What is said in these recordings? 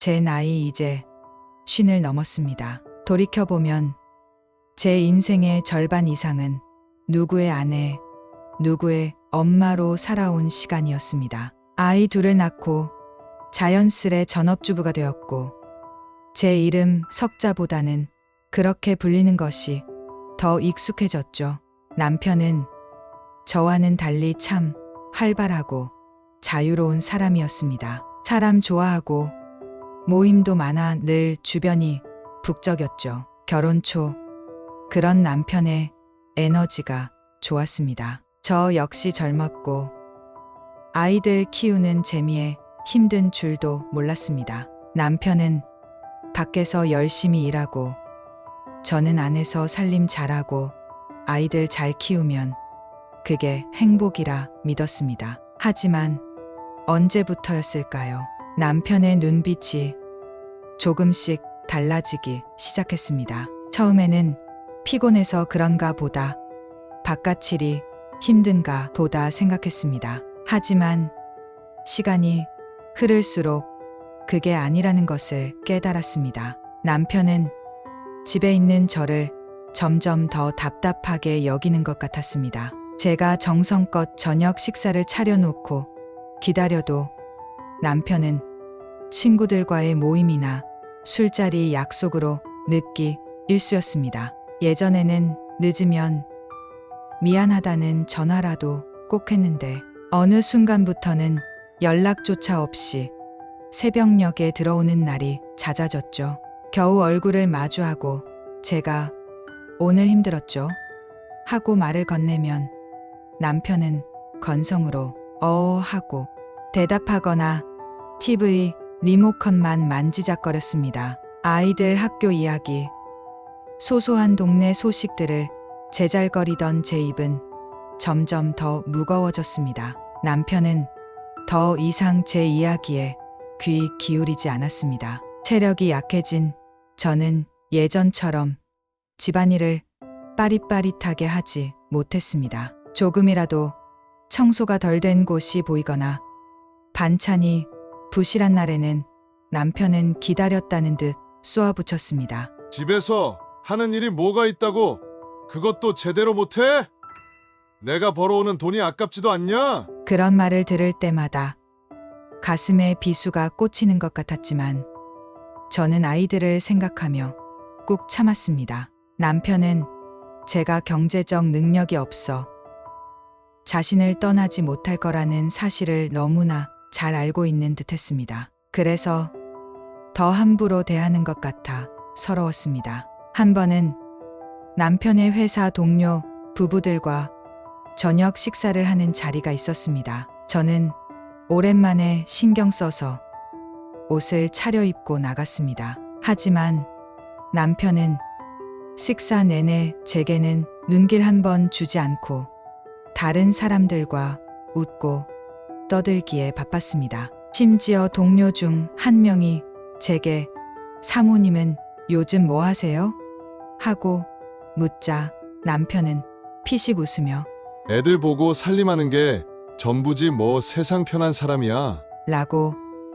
제 나이 이제 쉰을 넘었습니다. 돌이켜보면 제 인생의 절반 이상은 누구의 아내, 누구의 엄마로 살아온 시간이었습니다. 아이 둘을 낳고 자연스레 전업주부가 되었고 제 이름 석자보다는 그렇게 불리는 것이 더 익숙해졌죠. 남편은 저와는 달리 참 활발하고 자유로운 사람이었습니다. 사람 좋아하고 모임도 많아 늘 주변이 북적였죠. 결혼 초 그런 남편의 에너지가 좋았습니다. 저 역시 젊었고 아이들 키우는 재미에 힘든 줄도 몰랐습니다. 남편은 밖에서 열심히 일하고 저는 안에서 살림 잘하고 아이들 잘 키우면 그게 행복이라 믿었습니다. 하지만 언제부터였을까요? 남편의 눈빛이 조금씩 달라지기 시작했습니다. 처음에는 피곤해서 그런가 보다 바깥일이 힘든가 보다 생각했습니다. 하지만 시간이 흐를수록 그게 아니라는 것을 깨달았습니다. 남편은 집에 있는 저를 점점 더 답답하게 여기는 것 같았습니다. 제가 정성껏 저녁 식사를 차려놓고 기다려도 남편은 친구들과의 모임이나 술자리 약속으로 늦기 일쑤였습니다. 예전에는 늦으면 미안하다는 전화라도 꼭 했는데 어느 순간부터는 연락조차 없이 새벽녘에 들어오는 날이 잦아졌죠. 겨우 얼굴을 마주하고 제가 오늘 힘들었죠. 하고 말을 건네면 남편은 건성으로 어 하고 대답하거나 TV 리모컨만 만지작거렸습니다. 아이들 학교 이야기, 소소한 동네 소식들을 제잘거리던 제 입은 점점 더 무거워졌습니다. 남편은 더 이상 제 이야기에 귀 기울이지 않았습니다. 체력이 약해진 저는 예전처럼 집안일을 빠릿빠릿하게 하지 못했습니다. 조금이라도 청소가 덜 된 곳이 보이거나 반찬이 부실한 날에는 남편은 기다렸다는 듯 쏘아붙였습니다. 집에서 하는 일이 뭐가 있다고 그것도 제대로 못해? 내가 벌어오는 돈이 아깝지도 않냐? 그런 말을 들을 때마다 가슴에 비수가 꽂히는 것 같았지만 저는 아이들을 생각하며 꾹 참았습니다. 남편은 제가 경제적 능력이 없어 자신을 떠나지 못할 거라는 사실을 너무나 잘 알고 있는 듯 했습니다. 그래서 더 함부로 대하는 것 같아 서러웠습니다. 한 번은 남편의 회사 동료 부부들과 저녁 식사를 하는 자리가 있었습니다. 저는 오랜만에 신경 써서 옷을 차려입고 나갔습니다. 하지만 남편은 식사 내내 제게는 눈길 한 번 주지 않고 다른 사람들과 웃고 떠들기에 바빴습니다. 심지어 동료 중 한 명이 제게 사모님은 요즘 뭐 하세요? 하고 묻자 남편은 피식 웃으며 애들 보고 살림하는 게 전부지 뭐 세상 편한 사람이야. 라고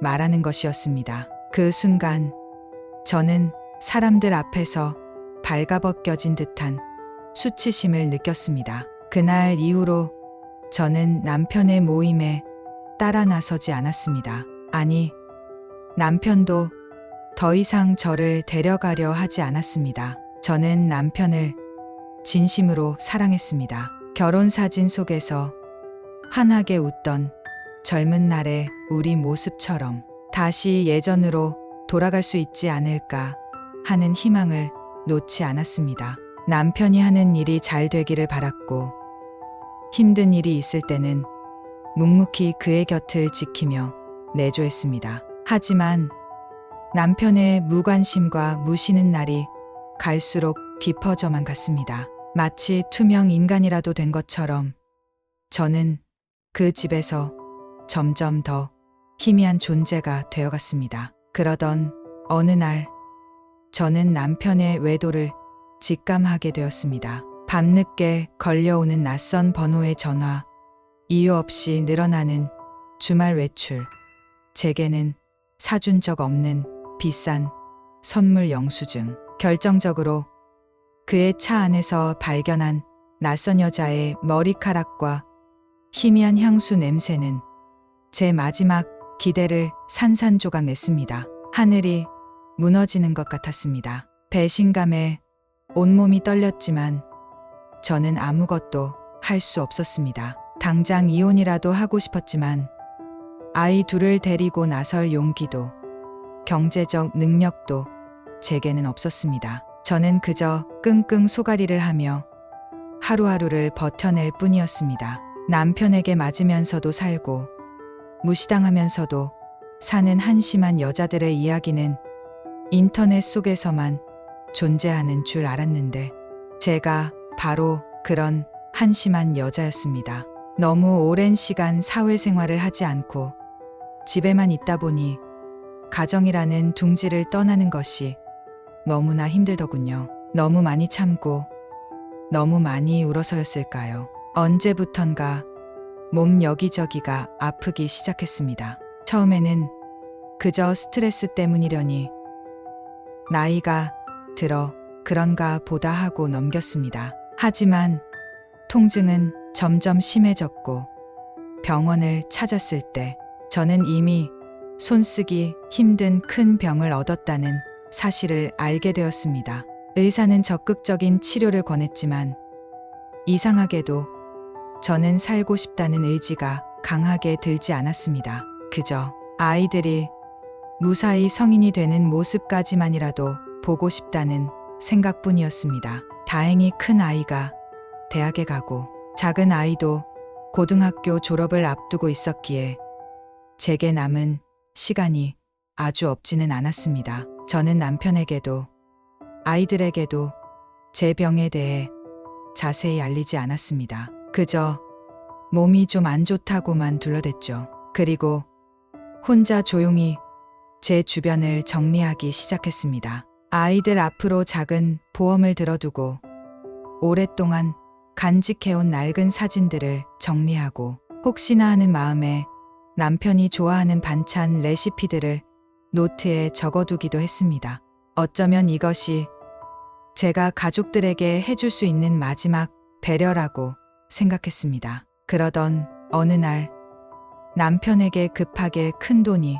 말하는 것이었습니다. 그 순간 저는 사람들 앞에서 발가벗겨진 듯한 수치심을 느꼈습니다. 그날 이후로 저는 남편의 모임에 따라 나서지 않았습니다. 아니, 남편도 더 이상 저를 데려가려 하지 않았습니다. 저는 남편을 진심으로 사랑했습니다. 결혼 사진 속에서 환하게 웃던 젊은 날의 우리 모습처럼 다시 예전으로 돌아갈 수 있지 않을까 하는 희망을 놓지 않았습니다. 남편이 하는 일이 잘 되기를 바랐고 힘든 일이 있을 때는 묵묵히 그의 곁을 지키며 내조했습니다. 하지만 남편의 무관심과 무시는 날이 갈수록 깊어져만 갔습니다. 마치 투명 인간이라도 된 것처럼 저는 그 집에서 점점 더 희미한 존재가 되어갔습니다. 그러던 어느 날 저는 남편의 외도를 직감하게 되었습니다. 밤늦게 걸려오는 낯선 번호의 전화, 이유 없이 늘어나는 주말 외출. 제게는 사준 적 없는 비싼 선물 영수증. 결정적으로 그의 차 안에서 발견한 낯선 여자의 머리카락과 희미한 향수 냄새는 제 마지막 기대를 산산조각 냈습니다. 하늘이 무너지는 것 같았습니다. 배신감에 온몸이 떨렸지만 저는 아무것도 할 수 없었습니다. 당장 이혼이라도 하고 싶었지만 아이 둘을 데리고 나설 용기도 경제적 능력도 제게는 없었습니다. 저는 그저 끙끙 소가리를 하며 하루하루를 버텨낼 뿐이었습니다. 남편에게 맞으면서도 살고 무시당하면서도 사는 한심한 여자들의 이야기는 인터넷 속에서만 존재하는 줄 알았는데 제가 바로 그런 한심한 여자였습니다. 너무 오랜 시간 사회생활을 하지 않고 집에만 있다 보니 가정이라는 둥지를 떠나는 것이 너무나 힘들더군요. 너무 많이 참고 너무 많이 울어서였을까요? 언제부턴가 몸 여기저기가 아프기 시작했습니다. 처음에는 그저 스트레스 때문이려니 나이가 들어 그런가 보다 하고 넘겼습니다. 하지만 통증은 점점 심해졌고 병원을 찾았을 때 저는 이미 손쓰기 힘든 큰 병을 얻었다는 사실을 알게 되었습니다. 의사는 적극적인 치료를 권했지만 이상하게도 저는 살고 싶다는 의지가 강하게 들지 않았습니다. 그저 아이들이 무사히 성인이 되는 모습까지만이라도 보고 싶다는 생각뿐이었습니다. 다행히 큰 아이가 대학에 가고 작은 아이도 고등학교 졸업을 앞두고 있었기에 제게 남은 시간이 아주 없지는 않았습니다. 저는 남편에게도 아이들에게도 제 병에 대해 자세히 알리지 않았습니다. 그저 몸이 좀 안 좋다고만 둘러댔죠. 그리고 혼자 조용히 제 주변을 정리하기 시작했습니다. 아이들 앞으로 작은 보험을 들어두고 오랫동안 간직해온 낡은 사진들을 정리하고 혹시나 하는 마음에 남편이 좋아하는 반찬 레시피들을 노트에 적어두기도 했습니다. 어쩌면 이것이 제가 가족들에게 해줄 수 있는 마지막 배려라고 생각했습니다. 그러던 어느 날 남편에게 급하게 큰 돈이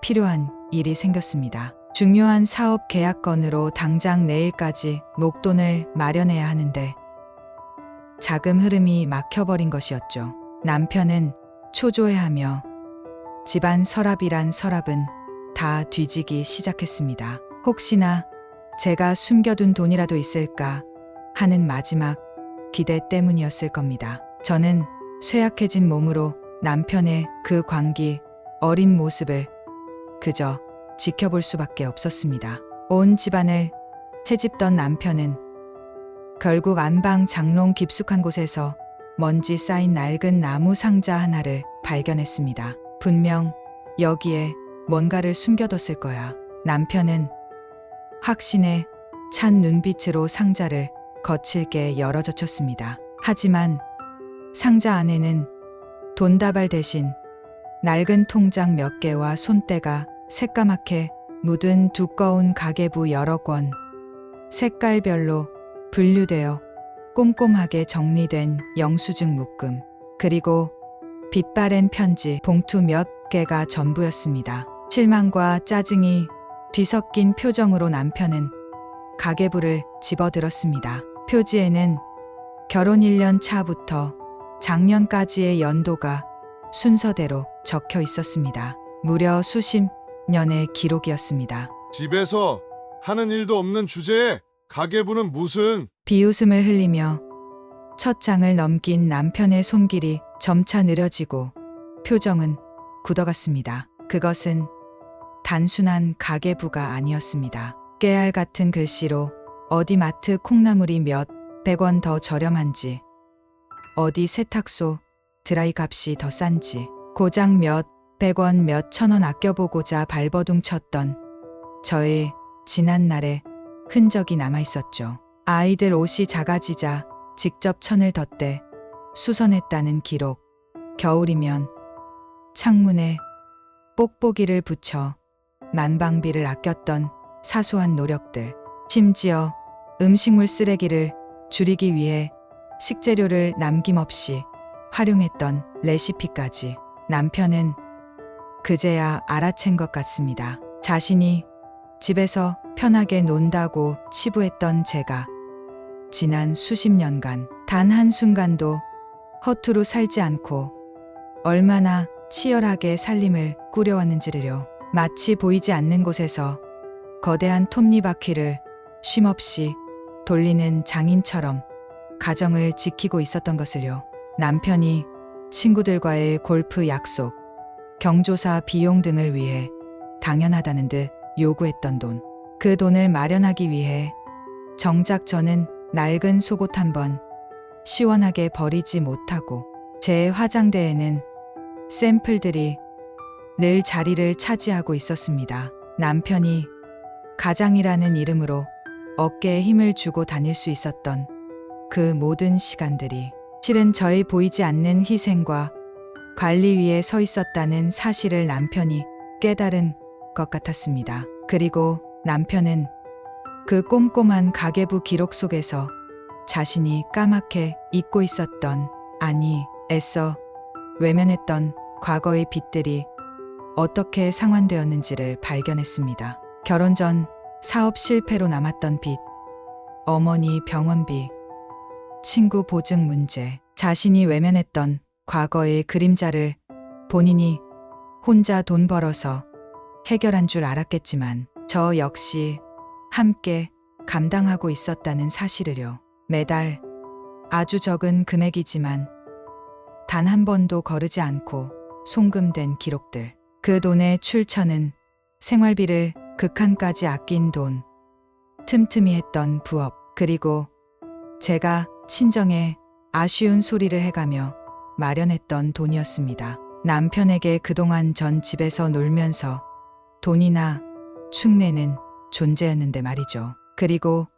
필요한 일이 생겼습니다. 중요한 사업 계약 건으로 당장 내일까지 목돈을 마련해야 하는데 자금 흐름이 막혀버린 것이었죠. 남편은 초조해하며 집안 서랍이란 서랍은 다 뒤지기 시작했습니다. 혹시나 제가 숨겨둔 돈이라도 있을까 하는 마지막 기대 때문이었을 겁니다. 저는 쇠약해진 몸으로 남편의 그 광기 어린 모습을 그저 지켜볼 수밖에 없었습니다. 온 집안을 채집던 남편은 결국 안방 장롱 깊숙한 곳에서 먼지 쌓인 낡은 나무 상자 하나를 발견했습니다. 분명 여기에 뭔가를 숨겨뒀을 거야. 남편은 확신에 찬 눈빛으로 상자를 거칠게 열어젖혔습니다. 하지만 상자 안에는 돈다발 대신 낡은 통장 몇 개와 손때가 새까맣게 묻은 두꺼운 가계부 여러 권, 색깔별로 분류되어 꼼꼼하게 정리된 영수증 묶음, 그리고 빛바랜 편지 봉투 몇 개가 전부였습니다. 실망과 짜증이 뒤섞인 표정으로 남편은 가계부를 집어들었습니다. 표지에는 결혼 1년 차부터 작년까지의 연도가 순서대로 적혀 있었습니다. 무려 수십 년의 기록이었습니다. 집에서 하는 일도 없는 주제에 가계부는 무슨 비웃음을 흘리며 첫 장을 넘긴 남편의 손길이 점차 느려지고 표정은 굳어갔습니다. 그것은 단순한 가계부가 아니었습니다. 깨알 같은 글씨로 어디 마트 콩나물이 몇 백 원 더 저렴한지, 어디 세탁소 드라이 값이 더 싼지, 고작 몇 백 원 몇 천 원 아껴보고자 발버둥 쳤던 저의 지난 날의 흔적이 남아 있었죠. 아이들 옷이 작아지자 직접 천을 덧대 수선했다는 기록. 겨울이면 창문에 뽁뽁이를 붙여 난방비를 아꼈던 사소한 노력들, 심지어 음식물 쓰레기를 줄이기 위해 식재료를 남김없이 활용했던 레시피까지 남편은 그제야 알아챈 것 같습니다. 자신이 집에서 편하게 논다고 치부했던 제가 지난 수십 년간 단 한순간도 허투루 살지 않고 얼마나 치열하게 살림을 꾸려왔는지를요. 마치 보이지 않는 곳에서 거대한 톱니바퀴를 쉼없이 돌리는 장인처럼 가정을 지키고 있었던 것을요. 남편이 친구들과의 골프 약속, 경조사 비용 등을 위해 당연하다는 듯 요구했던 돈. 그 돈을 마련하기 위해 정작 저는 낡은 속옷 한 번 시원하게 버리지 못하고 제 화장대에는 샘플들이 늘 자리를 차지하고 있었습니다. 남편이 가장이라는 이름으로 어깨에 힘을 주고 다닐 수 있었던 그 모든 시간들이 실은 저의 보이지 않는 희생과 관리 위에 서 있었다는 사실을 남편이 깨달은 것 같았습니다. 그리고 남편은 그 꼼꼼한 가계부 기록 속에서 자신이 까맣게 잊고 있었던, 아니, 애써 외면했던 과거의 빚들이 어떻게 상환되었는지를 발견했습니다. 결혼 전 사업 실패로 남았던 빚, 어머니 병원비, 친구 보증 문제, 자신이 외면했던 과거의 그림자를 본인이 혼자 돈 벌어서 해결한 줄 알았겠지만 저 역시 함께 감당하고 있었다는 사실을요. 매달 아주 적은 금액이지만 단 한 번도 거르지 않고 송금된 기록들. 그 돈의 출처는 생활비를 극한까지 아낀 돈, 틈틈이 했던 부업, 그리고 제가 친정에 아쉬운 소리를 해가며 마련했던 돈이었습니다. 남편에게 그동안 전 집에서 놀면서 돈이나 축내는 존재였는데 말이죠. 그리고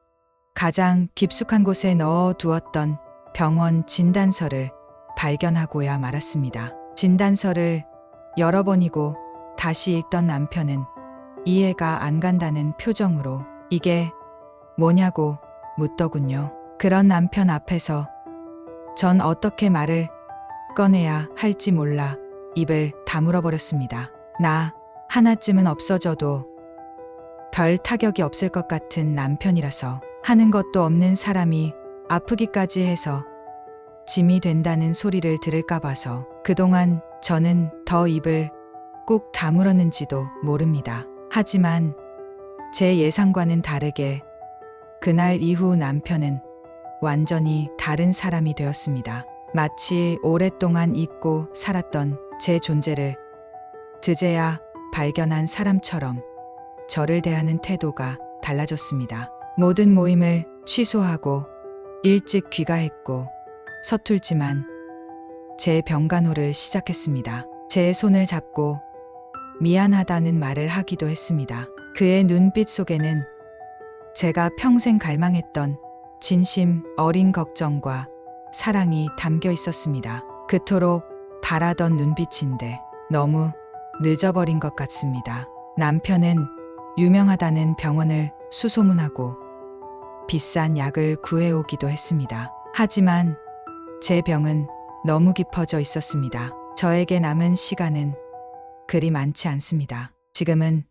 가장 깊숙한 곳에 넣어 두었던 병원 진단서를 발견하고야 말았습니다. 진단서를 여러 번이고 다시 읽던 남편은 이해가 안 간다는 표정으로 이게 뭐냐고 묻더군요. 그런 남편 앞에서 전 어떻게 말을 꺼내야 할지 몰라 입을 다물어 버렸습니다. 나 하나쯤은 없어져도 별 타격이 없을 것 같은 남편이라서 하는 것도 없는 사람이 아프기까지 해서 짐이 된다는 소리를 들을까 봐서 그동안 저는 더 입을 꼭 다물었는지도 모릅니다. 하지만 제 예상과는 다르게 그날 이후 남편은 완전히 다른 사람이 되었습니다. 마치 오랫동안 잊고 살았던 제 존재를 드제야 발견한 사람처럼 저를 대하는 태도가 달라졌습니다. 모든 모임을 취소하고 일찍 귀가했고 서툴지만 제 병간호를 시작했습니다. 제 손을 잡고 미안하다는 말을 하기도 했습니다. 그의 눈빛 속에는 제가 평생 갈망했던 진심 어린 걱정과 사랑이 담겨 있었습니다. 그토록 바라던 눈빛인데 너무 늦어버린 것 같습니다. 남편은 유명하다는 병원을 수소문하고 비싼 약을 구해오기도 했습니다. 하지만 제 병은 너무 깊어져 있었습니다. 저에게 남은 시간은 그리 많지 않습니다. 지금은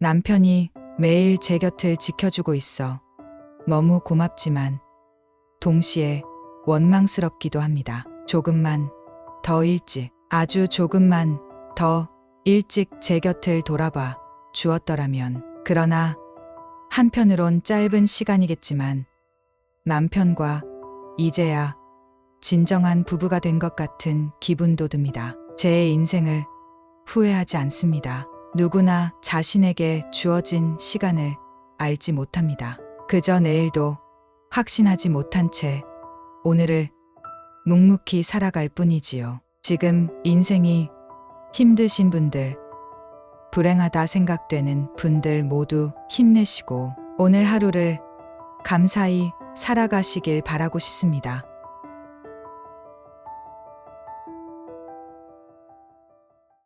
남편이 매일 제 곁을 지켜주고 있어 너무 고맙지만 동시에 원망스럽기도 합니다. 조금만 더 일찍, 아주 조금만 더 일찍 제 곁을 돌아봐 주었더라면. 그러나 한편으론 짧은 시간이겠지만 남편과 이제야 진정한 부부가 된 것 같은 기분도 듭니다. 제 인생을 후회하지 않습니다. 누구나 자신에게 주어진 시간을 알지 못합니다. 그저 내일도 확신하지 못한 채 오늘을 묵묵히 살아갈 뿐이지요. 지금 인생이 힘드신 분들, 불행하다 생각되는 분들 모두 힘내시고 오늘 하루를 감사히 살아가시길 바라고 싶습니다.